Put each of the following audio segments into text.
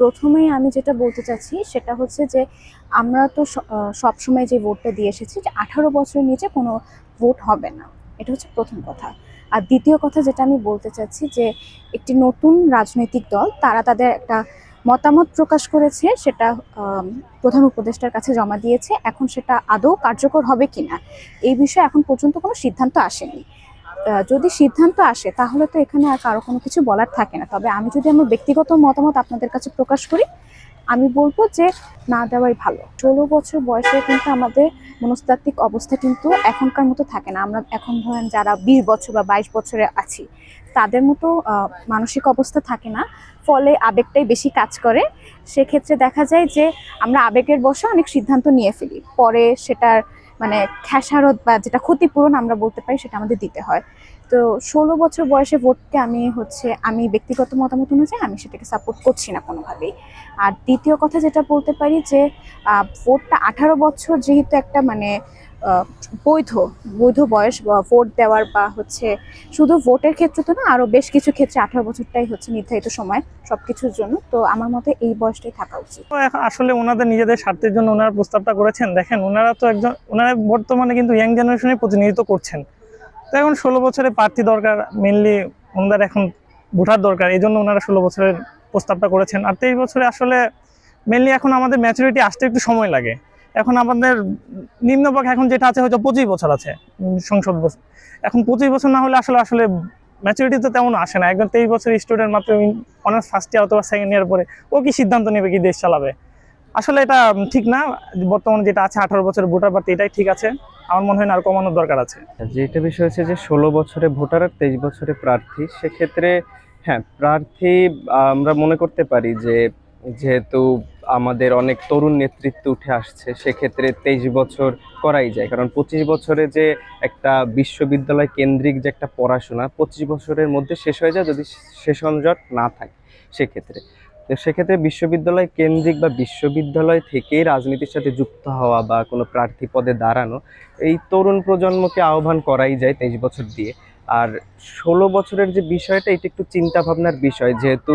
প্রথমেই আমি যেটা বলতে চাচ্ছি সেটা হচ্ছে যে আমরা তো সবসময় যে ভোটটা দিয়ে এসেছি যে আঠারো বছরের নিচে কোনো ভোট হবে না। এটা হচ্ছে প্রথম কথা। আর দ্বিতীয় কথা যেটা আমি বলতে চাচ্ছি যে একটি নতুন রাজনৈতিক দল, তারা তাদের একটা মতামত প্রকাশ করেছে, সেটা প্রধান উপদেষ্টার কাছে জমা দিয়েছে, এখন সেটা আদৌ কার্যকর হবে কিনা, এই বিষয়ে এখন পর্যন্ত কোনো সিদ্ধান্ত আসেনি। যদি সিদ্ধান্ত আসে, তাহলে তো এখানে আর কারও কোনো কিছু বলার থাকে না। তবে আমি যদি আমার ব্যক্তিগত মতামত আপনাদের কাছে প্রকাশ করি, আমি বলব যে না দেওয়াই ভালো। ষোলো বছর বয়সে কিন্তু আমাদের মনস্তাত্ত্বিক অবস্থা কিন্তু এখনকার মতো থাকে না। আমরা এখন ধরেন যারা বিশ বছর বা বাইশ বছরে আছি, তাদের মতো মানসিক অবস্থা থাকে না। ফলে আবেগটাই বেশি কাজ করে। সেক্ষেত্রে দেখা যায় যে আমরা আবেগের বসে অনেক সিদ্ধান্ত নিয়ে ফেলি। পরে সেটার মানে খেসারত বা যেটা ক্ষতিপূরণ আমরা বলতে পারি সেটা আমাদের দিতে হয়। তো ষোলো বছর বয়সে ভোটকে আমি হচ্ছে, আমি ব্যক্তিগত মতামত অনুযায়ী আমি সেটাকে সাপোর্ট করছি না কোনোভাবেই। আর দ্বিতীয় কথা যেটা বলতে পারি যে ভোটটা আঠারো বছর যেহেতু একটা মানে বৈধ বৈধ বয়স ভোট দেওয়ার বা হচ্ছে শুধু ভোটের ক্ষেত্রে তো না আরও বেশ কিছু ক্ষেত্রে আঠারো বছরটাই হচ্ছে নির্ধারিত সময় সব কিছুর জন্য। তো আমার মতে এই বয়সটাই থাকা উচিত। আসলে ওনাদের নিজেদের স্বার্থের জন্য ওনারা প্রস্তাবটা করেছেন। দেখেন, ওনারা তো একজন, ওনারা বর্তমানে কিন্তু ইয়াং জেনারেশনের প্রতিনিধিত্ব করছেন। তো এখন ষোলো বছরের প্রার্থী দরকার মেনলি ওনাদের এখন ভোটার দরকার। এই জন্য ওনারা ষোলো বছরের প্রস্তাবটা করেছেন। আর তেইশ বছরে আসলে মেনলি এখন আমাদের ম্যাচুরিটি আসতে একটু সময় লাগে। এখন আমাদের নিম্নপক্ষে এখন যেটা আছে হয়তো পঁচিশ বছর আছে সংসদ বছর। এখন পঁচিশ বছর না হলে আসলে আসলে ম্যাচুরিটি তো তেমন আসে না। একজন তেইশ বছর স্টুডেন্ট মাত্র অনার্স ফার্স্ট ইয়ার অথবা সেকেন্ড ইয়ার পরে ও কি সিদ্ধান্ত নেবে কি দেশ চালাবে? আসলে এটা ঠিক না। বর্তমানে যেটা আছে আঠারো বছরের ভোটার পার্টি এটাই ঠিক আছে। আমার মনে হয় না আর কমানোর দরকার আছে। যেটা বিষয় হচ্ছে যে ষোলো বছরে ভোটার আর তেইশ বছরে প্রার্থী, সেক্ষেত্রে হ্যাঁ প্রার্থী আমরা মনে করতে পারি যে যেহেতু আমাদের অনেক তরুণ নেতৃত্ব উঠে আসছে, সেক্ষেত্রে তেইশ বছর করাই যায়। কারণ পঁচিশ বছরে যে একটা বিশ্ববিদ্যালয় কেন্দ্রিক যে একটা পড়াশোনা, পঁচিশ বছরের মধ্যে শেষ হয়ে যায় যদি সেশনজট না থাকে সেক্ষেত্রে। তো সেক্ষেত্রে বিশ্ববিদ্যালয় কেন্দ্রিক বা বিশ্ববিদ্যালয় থেকেই রাজনীতির সাথে যুক্ত হওয়া বা কোনো প্রার্থী পদে দাঁড়ানো, এই তরুণ প্রজন্মকে আহ্বান করাই যায় তেইশ বছর দিয়ে। আর ষোলো বছরের যে বিষয়টা, এটা একটু চিন্তাভাবনার বিষয়, যেহেতু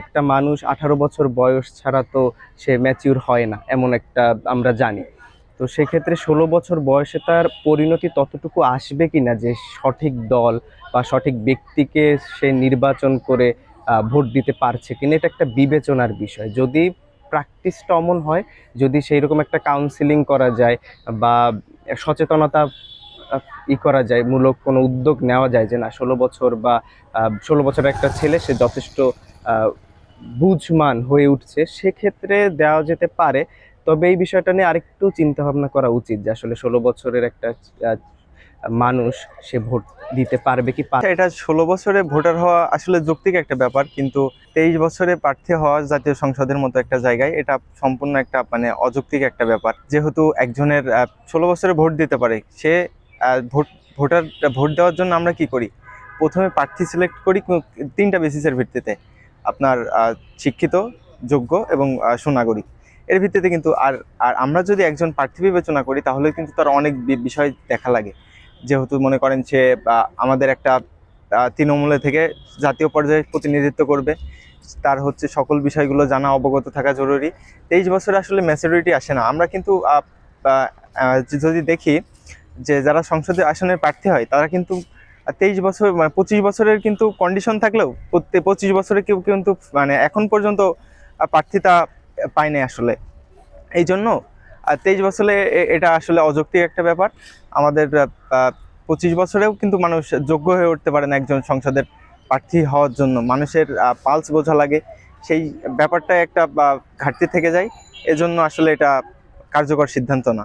একটা মানুষ আঠারো বছর বয়স ছাড়া তো সে ম্যাচিউর হয় না, এমন একটা আমরা জানি। তো সেক্ষেত্রে ষোলো বছর বয়সে তার পরিণতি ততটুকু আসবে কিনা যে সঠিক দল বা সঠিক ব্যক্তিকে সে নির্বাচন করে ভোট দিতে পারছে কিনা, এটা একটা বিবেচনার বিষয়। যদি প্র্যাকটিসটা অমন হয়, যদি সেই রকম একটা কাউন্সিলিং করা যায় বা সচেতনতা ই করা যায়, মূলক কোনো উদ্যোগ নেওয়া যায় যে না, ষোলো বছর বা ষোলো বছরের একটা ছেলে, সে যথেষ্ট বুঝমান হয়ে উঠছে সেক্ষেত্রে দেওয়া যেতে পারে। তবে এই বিষয়টা নিয়ে আরেকটু চিন্তা ভাবনা করা উচিত যে আসলে ষোলো বছরের একটা মানুষ সে ভোট দিতে পারবে কি আচ্ছা, এটা ষোলো বছরে ভোটার হওয়া আসলে যৌক্তিক একটা ব্যাপার কিন্তু তেইশ বছরে প্রার্থী হওয়া জাতীয় সংসদের মতো একটা জায়গায় এটা সম্পূর্ণ একটা মানে অযৌক্তিক একটা ব্যাপার। যেহেতু একজনের ষোলো বছরে ভোট দিতে পারে সে ভোট ভোটার ভোট দেওয়ার জন্য আমরা কি করি? প্রথমে প্রার্থী সিলেক্ট করি তিনটা বেসিসের ভিত্তিতে। আপনার শিক্ষিত, যোগ্য এবং সুনাগরিক। এর ভিত্তিতে কিন্তু আর আর আমরা যদি একজন প্রার্থী বিবেচনা করি, তাহলে কিন্তু তার অনেক বিষয় দেখা লাগে। যেহেতু মনে করেন সে আমাদের একটা তৃণমূলে থেকে জাতীয় পর্যায়ে প্রতিনিধিত্ব করবে। তার হচ্ছে সকল বিষয়গুলো জানা, অবগত থাকা জরুরি। তেইশ বছরে আসলে ম্যাচুরিটি আসে না। আমরা কিন্তু যদি দেখি যে যারা সংসদে আসনের প্রার্থী হয়, তারা কিন্তু তেইশ বছর মানে পঁচিশ বছরের কিন্তু কন্ডিশন থাকলেও পঁচিশ বছরে কেউ কিন্তু মানে এখন পর্যন্ত প্রার্থিতা পায় নাই আসলে। এই জন্য আর তেইশ বছরে এটা আসলে অযৌক্তিক একটা ব্যাপার। আমাদের পঁচিশ বছরেও কিন্তু মানুষ যোগ্য হয়ে উঠতে পারে না একজন সংসদের প্রার্থী হওয়ার জন্য। মানুষের পালস বোঝা লাগে। সেই ব্যাপারটা একটা ঘাটতি থেকে যায়। এজন্য আসলে এটা কার্যকর সিদ্ধান্ত না।